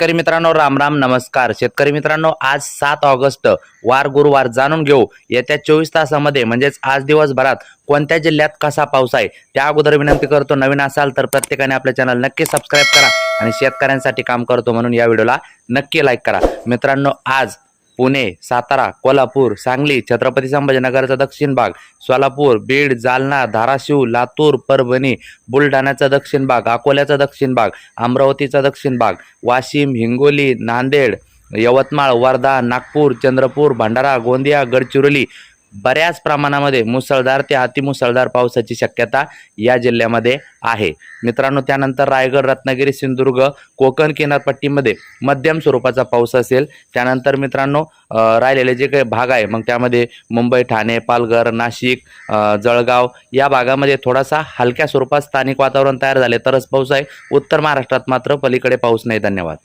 शेतकरी मित्रांनो राम राम नमस्कार. शेतकरी मित्रांनो आज सात ऑगस्ट वार गुरुवार जाणून घेऊ. येत्या चोवीस तासामध्ये म्हणजेच आज दिवसभरात कोणत्या जिल्ह्यात कसा पाऊस आहे? त्या अगोदर विनंती करतो नवीन असाल तर प्रत्येकाने आपल्या चॅनल नक्की सबस्क्राईब करा आणि शेतकऱ्यांसाठी काम करतो म्हणून या व्हिडिओला नक्की लाईक करा. मित्रांनो आज पुणे सातारा कोल्हापूर सांगली छत्रपती संभाजीनगरचा दक्षिण भाग सोलापूर बीड जालना धाराशिव लातूर परभणी बुलढाण्याचा दक्षिण भाग अकोल्याचा दक्षिण भाग अमरावतीचा दक्षिण भाग वाशिम हिंगोली नांदेड यवतमाळ वर्धा नागपूर चंद्रपूर भंडारा गोंदिया गडचिरोली बऱ्याच प्रमाणामध्ये मुसळधार ते अतिमुसळधार पावसाची शक्यता या जिल्ह्यामध्ये आहे. मित्रांनो त्यानंतर रायगड रत्नागिरी सिंधुदुर्ग कोकण किनारपट्टीमध्ये मध्यम स्वरूपाचा पाऊस असेल. त्यानंतर मित्रांनो राहिलेले जे काही भाग आहे मग त्यामध्ये मुंबई ठाणे पालघर नाशिक जळगाव या भागामध्ये थोडासा हलक्या स्वरूपात स्थानिक वातावरण तयार झाले. तरच पाऊस आहे. उत्तर महाराष्ट्रात मात्र पलीकडे पाऊस नाही. धन्यवाद.